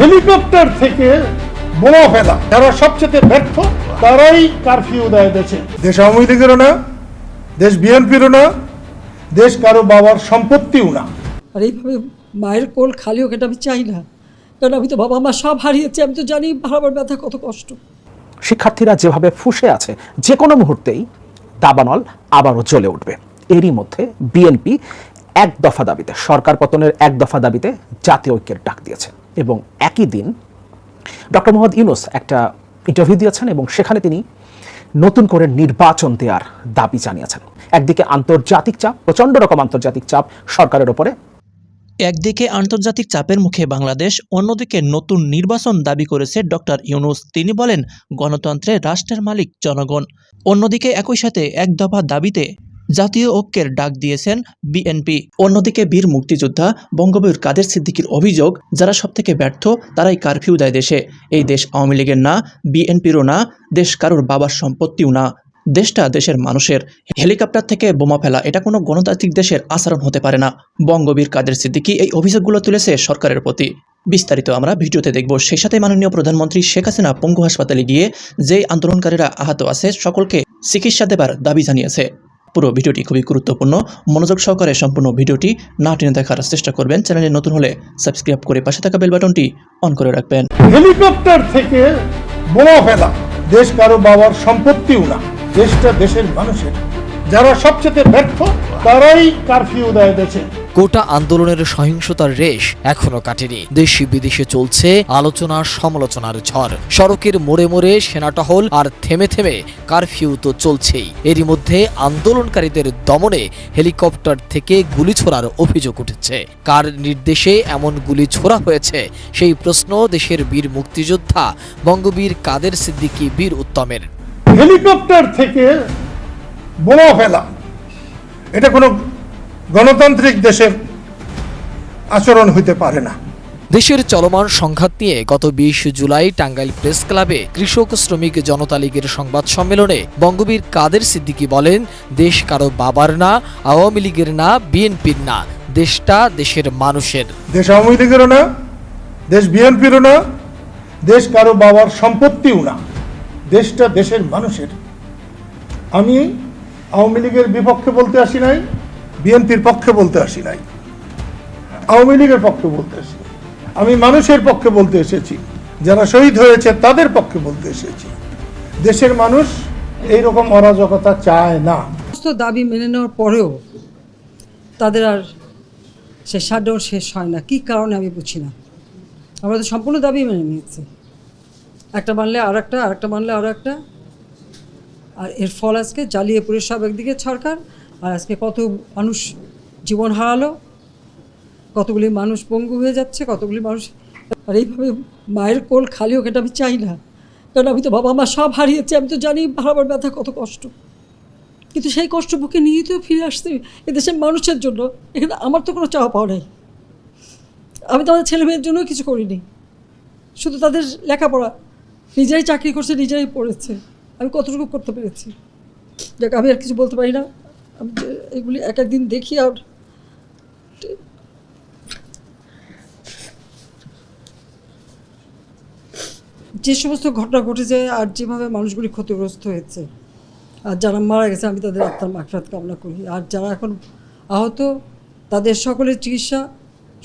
Helicopter থেকে বোমা ফেলা যারা সবচেয়ে ব্যর্থ তারাই কারফিউ দেয় দেশে। দেশ আওয়ামী লীগেরও না দেশ বিএনপিরও না দেশ কারও বাবার সম্পত্তিও না। আর এইভাবে মায়ের কোল খালি হোক এটা আমি চাই না। কারণ আমি তো বাবা মা সব হারিয়েছি আমি তো জানি হারাবার ব্যথা কত কষ্ট। শিক্ষার্থীরা যেভাবে ফুঁসে আছে যে কোনো মুহূর্তেই দাবানল আবারও চলে উঠবে। এরই মধ্যে বিএনপি এক দফা দাবিতে সরকার পতনের এক দফা দাবিতে জাতীয় ঐক্যের ডাক দিয়েছে। এবং একই দিন ডক্টর মোহাম্মদ ইউনুস একটা ইন্টারভিউ দিয়েছেন এবং সেখানে তিনি নতুন করে নির্বাচন দেওয়ার দাবি জানিয়েছেন। একদিকে আন্তর্জাতিক চাপ, প্রচণ্ড রকম আন্তর্জাতিক চাপ সরকারের ওপরে। একদিকে আন্তর্জাতিক চাপের মুখে বাংলাদেশ, অন্যদিকে নতুন নির্বাচন দাবি করেছে ডক্টর ইউনুস। তিনি বলেন গণতন্ত্রে রাষ্ট্রের মালিক জনগণ। অন্যদিকে একই সাথে এক দফা দাবিতে জাতীয় ঐক্যের ডাক দিয়েছেন বিএনপি। অন্যদিকে বীর মুক্তিযোদ্ধা বঙ্গবীর কাদের সিদ্দিকীর অভিযোগ, যারা সবথেকে ব্যর্থ, তারাই কারফিউ দেয় দেশে। এই দেশ আওয়ামী লীগের না, বিএনপিরও না, দেশ কারোর বাবার সম্পত্তিও না। দেশটা দেশের মানুষের। হেলিকপ্টার থেকে বোমা ফেলা, এটা কোনো গণতান্ত্রিক দেশের আচরণ হতে পারে না। বঙ্গবীর কাদের সিদ্দিকি এই অভিযোগগুলো তুলেছে সরকারের প্রতি। বিস্তারিত আমরা ভিডিওতে দেখব। সেই সাথে মাননীয় প্রধানমন্ত্রী শেখ হাসিনা পঙ্গু হাসপাতালে গিয়ে যেই আন্দোলনকারীরা আহত আছে, সকলকে চিকিৎসা দেবার দাবি জানিয়েছে। পুরো ভিডিওটি খুবই গুরুত্বপূর্ণ। মনোযোগ সহকারে সম্পূর্ণ ভিডিওটি না টেনে দেখার চেষ্টা করবেন। চ্যানেলে নতুন হলে সাবস্ক্রাইব করে পাশে থাকা বেল বাটনটি অন করে রাখবেন। হেলিকপ্টার থেকে বোমা ফেলা। দেশ কারও বাবার সম্পত্তিও না। দেশটা দেশের মানুষের। যারা সবচেয়ে ব্যর্থ তারাই কারফিউ দেয় দেশে। গোটা আন্দোলনের সহিংসতার রেশ এখনও কাটেনি। দেশি বিদেশে চলছে আলোচনা সমালোচনার ঝড়। সড়কের মোড়ে মোড়ে সেনাটহল আর থেমে থেমে কারফিউ তো চলছেই। এরই মধ্যে আন্দোলনকারীদের দমনে হেলিকপ্টার থেকে গুলি ছোড়ার অভিযোগ উঠেছে। কার নির্দেশে এমন গুলি ছোড়া হয়েছে সেই প্রশ্ন দেশের বীর মুক্তিযোদ্ধা বঙ্গবীর কাদের সিদ্দিকী বীর উত্তমের। হেলিকপ্টার থেকে বোমা ফেলা। এটা কোনো গণতান্ত্রিক দেশের আচরণ হইতে পারে না। দেশের চলমান সংঘাত নিয়ে গত বিশ জুলাই টাঙ্গাইল প্রেস ক্লাবে কৃষক শ্রমিক জনতা লীগের সংবাদ সম্মেলনে বঙ্গবীর কাদের সিদ্দিকী বলেন দেশ কারও বাবার না আওয়ামী লীগের না বিএনপির না। দেশটা দেশের মানুষের। দেশ আওয়ামী লীগেরও না দেশ বিএনপিরও না দেশ কারও বাবার সম্পত্তিও না। দেশটা দেশের মানুষের। আমি আওয়ামী লীগের বিপক্ষে বলতে আসি নাই, বিএনপির পক্ষে বলতে আসি নাই। আওয়ামী লীগের পক্ষে বলতে আসি আমি মানুষের পক্ষে বলতে এসেছি, যারা শহীদ হয়েছে তাদের পক্ষে বলতে এসেছি। দেশের মানুষ এই রকম অরাজকতা চায় না। সমস্ত দাবি মেনে নেওয়ার পরেও তাদের আর সে শাটডাউন শেষ হয় না। কী কারণে আমি বুঝি না। আমরা তো সম্পূর্ণ দাবি মেনে নিয়েছি। একটা মানলে আর একটা আর একটা মানলে আর একটা আর এর ফল আজকে জ্বালিয়ে পুরে সব একদিকে সরকার, আর আজকে কত মানুষ জীবন হারালো, কতগুলি মানুষ পঙ্গু হয়ে যাচ্ছে, কতগুলি মানুষ, আর এইভাবে মায়ের কোল খালি হোক এটা আমি চাই না। কারণ আমি তো বাবা মা সব হারিয়েছি, আমি তো জানি হারাবার ব্যথা কত কষ্ট। কিন্তু সেই কষ্ট বুকে নিয়ে তো ফিরে আসছি এদেশের মানুষের জন্য। এখানে আমার তো কোনো চাওয়া পাওয়া নেই। আমি তো আমার ছেলে মেয়ের জন্য কিছু করিনি। শুধু তাদের লেখাপড়া, নিজেরাই চাকরি করছে, নিজেরাই পড়েছে। আমি কতটুকু করতে পেরেছি? দেখ আমি আর কিছু বলতে পারি না। আমি যে এগুলি এক একদিন দেখি আর যে সমস্ত ঘটনা ঘটেছে আর যেভাবে মানুষগুলি ক্ষতিগ্রস্ত হয়েছে, আর যারা মারা গেছে, আমি তাদের আত্মার মাকফরাত কামনা করি। আর যারা এখন আহত, তাদের সকলের চিকিৎসা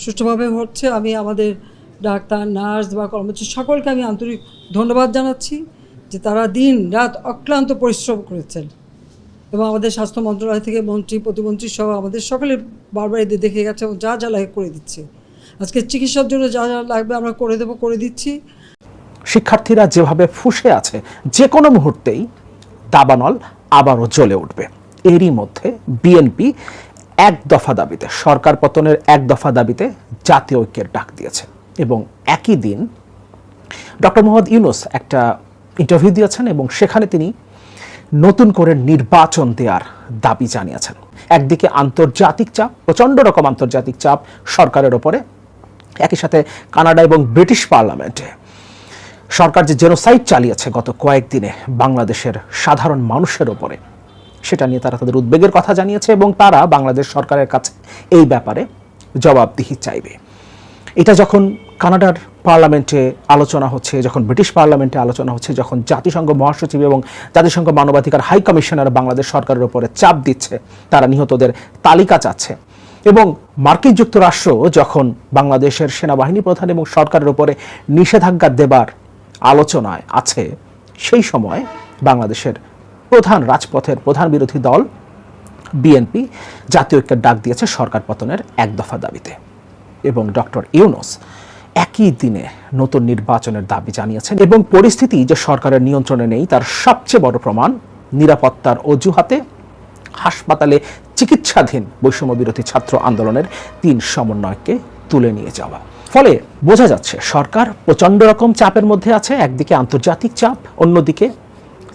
সুষ্ঠুভাবে হচ্ছে। আমি আমাদের ডাক্তার, নার্স বা কর্মচারী সকলকে আমি আন্তরিক ধন্যবাদ জানাচ্ছি। যে তারা দিন রাত অক্লান্ত পরিশ্রম করেছেন। এবং আমাদের স্বাস্থ্য মন্ত্রণালয় থেকে মন্ত্রী, প্রতিমন্ত্রী সহ আমাদের সকলে বারবার এদের দেখে গেছে এবং যা যা লাগে করে দিচ্ছে। আজকে চিকিৎসার জন্য যা যা লাগবে আমরা করে দেবো, করে দিচ্ছি। শিক্ষার্থীরা যেভাবে ফুঁসে আছে, যে কোনো মুহূর্তেই দাবানল আবারও জ্বলে উঠবে। এরই মধ্যে বিএনপি এক দফা দাবিতে, সরকার পতনের এক দফা দাবিতে জাতীয় ঐক্যের ডাক দিয়েছে। এবং একই দিন ডক্টর মোহাম্মদ ইউনুস একটা ইন্টারভিউ দিয়েছেন এবং সেখানে তিনি নতুন করে নির্বাচন দেওয়ার দাবি জানিয়েছেন। একদিকে আন্তর্জাতিক চাপ, প্রচণ্ড রকম আন্তর্জাতিক চাপ সরকারের ওপরে। একই সাথে কানাডা এবং ব্রিটিশ পার্লামেন্টে সরকার যে জেনোসাইড চালিয়েছে গত কয়েকদিনে বাংলাদেশের সাধারণ মানুষের ওপরে, সেটা নিয়ে তারা তাদের উদ্বেগের কথা জানিয়েছে এবং তারা বাংলাদেশ সরকারের কাছে এই ব্যাপারে জবাবদিহি চাইবে। এটা যখন কানাডার পার্লামেন্টে আলোচনা হচ্ছে, যখন ব্রিটিশ পার্লামেন্টে আলোচনা হচ্ছে, যখন জাতিসংঘ মহাসচিব এবং জাতিসংঘ মানবাধিকার হাই কমিশনার বাংলাদেশ সরকারের উপরে চাপ দিচ্ছে, তারা নিহতদের তালিকা চাচ্ছে। এবং মার্কিন যুক্তরাষ্ট্র যখন বাংলাদেশের সেনাবাহিনী প্রধান এবং সরকারের উপরে নিষেধাজ্ঞা দেবার আলোচনায় আছে, সেই সময় বাংলাদেশের প্রধান রাজপথের প্রধান বিরোধী দল বিএনপি জাতীয় ঐক্যের ডাক দিয়েছে সরকার পতনের এক দফা দাবিতে। এবং ডক্টর ইউনুস একই দিনে নতুন নির্বাচনের দাবি জানিয়েছেন এবং পরিস্থিতি যে সরকারের নিয়ন্ত্রণে নেই, তার সবচেয়ে বড় প্রমাণ নিরাপত্তার অজুহাতে হাসপাতালে চিকিৎসাধীন বৈষম্য বিরোধী ছাত্র আন্দোলনের তিন সমন্বয়কে তুলে নিয়ে যাওয়া। ফলে বোঝা যাচ্ছে, সরকার প্রচণ্ড রকম চাপের মধ্যে আছে, একদিকে আন্তর্জাতিক চাপ, অন্যদিকে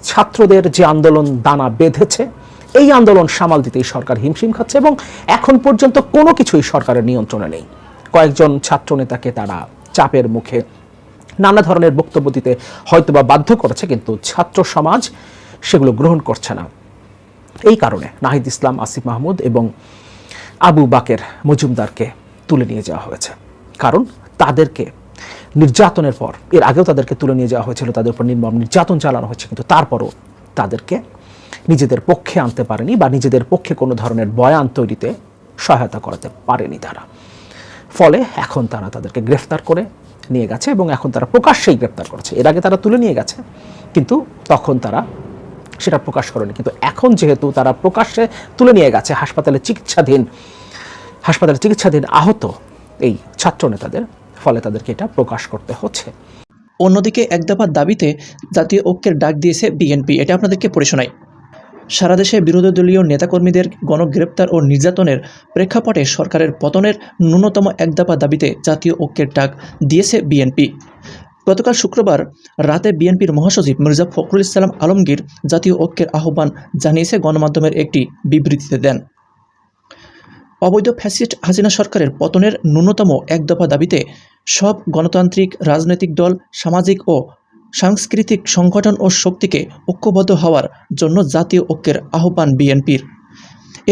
ছাত্রদের যে আন্দোলন দানা বেঁধেছে, এই আন্দোলন সামাল দিতেই সরকার হিমশিম খাচ্ছে এবং এখন পর্যন্ত কোনো কিছুই সরকারের নিয়ন্ত্রণে নেই। কয়েকজন ছাত্র নেতাকে তারা চাপের মুখে নানা ধরনের বক্তব্য দিতে হয়তোবা বাধ্য করেছে, কিন্তু ছাত্র সমাজ সেগুলো গ্রহণ করছে না। এই কারণে নাহিদ ইসলাম, আসিফ মাহমুদ এবং আবু বাকের মজুমদারকে তুলে নিয়ে যাওয়া হয়েছে। কারণ তাদেরকে নির্যাতনের পর, এর আগেও তাদেরকে তুলে নিয়ে যাওয়া হয়েছিল, তাদের উপর নির্মম নির্যাতন চালানো হয়েছে, কিন্তু তারপরও তাদেরকে নিজেদের পক্ষে আনতে পারেনি বা নিজেদের পক্ষে কোনো ধরনের বয়ান তৈরিতে সহায়তা করাতে পারেনি তারা। ফলে এখন তারা তাদেরকে গ্রেফতার করে নিয়ে গেছে এবং এখন তারা প্রকাশ্যেই গ্রেফতার করেছে। এর আগে তারা তুলে নিয়ে গেছে, কিন্তু তখন তারা সেটা প্রকাশ করেনি। কিন্তু এখন যেহেতু তারা প্রকাশ্যে তুলে নিয়ে গেছে, হাসপাতালে চিকিৎসাধীন হাসপাতালে চিকিৎসাধীন আহত এই ছাত্র নেতাদের, ফলে তাদেরকে এটা প্রকাশ করতে হচ্ছে। অন্যদিকে এক দাবিতে জাতীয় ঐক্যের ডাক দিয়েছে বিএনপি। এটা আপনাদেরকে পড়ে শোনাই। সারা দেশে বিরোধী দলীয় নেতাকর্মীদের গণগ্রেপ্তার ও নির্যাতনের প্রেক্ষাপটে সরকারের পতনের ন্যূনতম এক দফা দাবিতে জাতীয় ঐক্যের ডাক দিয়েছে বিএনপি। গতকাল শুক্রবার রাতে বিএনপির মহাসচিব মির্জা ফখরুল ইসলাম আলমগীর জাতীয় ঐক্যের আহ্বান জানিয়েছে গণমাধ্যমের একটি বিবৃতিতে দেন। অবৈধ ফ্যাসিস্ট হাসিনা সরকারের পতনের ন্যূনতম এক দফা দাবিতে সব গণতান্ত্রিক, রাজনৈতিক দল, সামাজিক ও সাংস্কৃতিক সংগঠন ও শক্তিকে ঐক্যবদ্ধ হওয়ার জন্য জাতীয় ঐক্যের আহ্বান বিএনপির।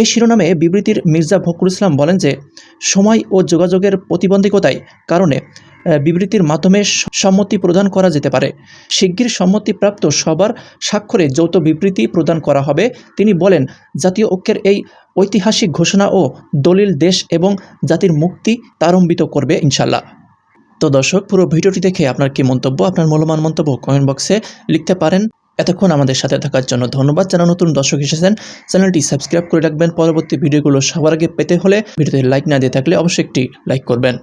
এই শিরোনামে বিবৃতির মির্জা ফখরুল ইসলাম বলেন যে, সময় ও যোগাযোগের প্রতিবন্ধকতায় কারণে বিবৃতির মাধ্যমে সম্মতি প্রদান করা যেতে পারে। শিগগির সম্মতিপ্রাপ্ত সবার স্বাক্ষরে যৌথ বিবৃতি প্রদান করা হবে। তিনি বলেন, জাতীয় ঐক্যের এই ঐতিহাসিক ঘোষণা ও দলিল দেশ এবং জাতির মুক্তি তারম্বিত করবে ইনশাল্লাহ তো দর্শক, পুরো ভিডিওটি দেখে আপনার কি মন্তব্য, আপনার মূল্যবান মন্তব্য কমেন্ট বক্সে লিখতে পারেন। এতক্ষণ আমাদের সাথে থাকার জন্য ধন্যবাদ যারা নতুন দর্শক এসেছেন। চ্যানেলটি সাবস্ক্রাইব করে রাখবেন। পরবর্তী ভিডিওগুলো সবার আগে পেতে হলে ভিডিওতে লাইক না দিয়ে থাকলে অবশ্যই একটি লাইক করবেন।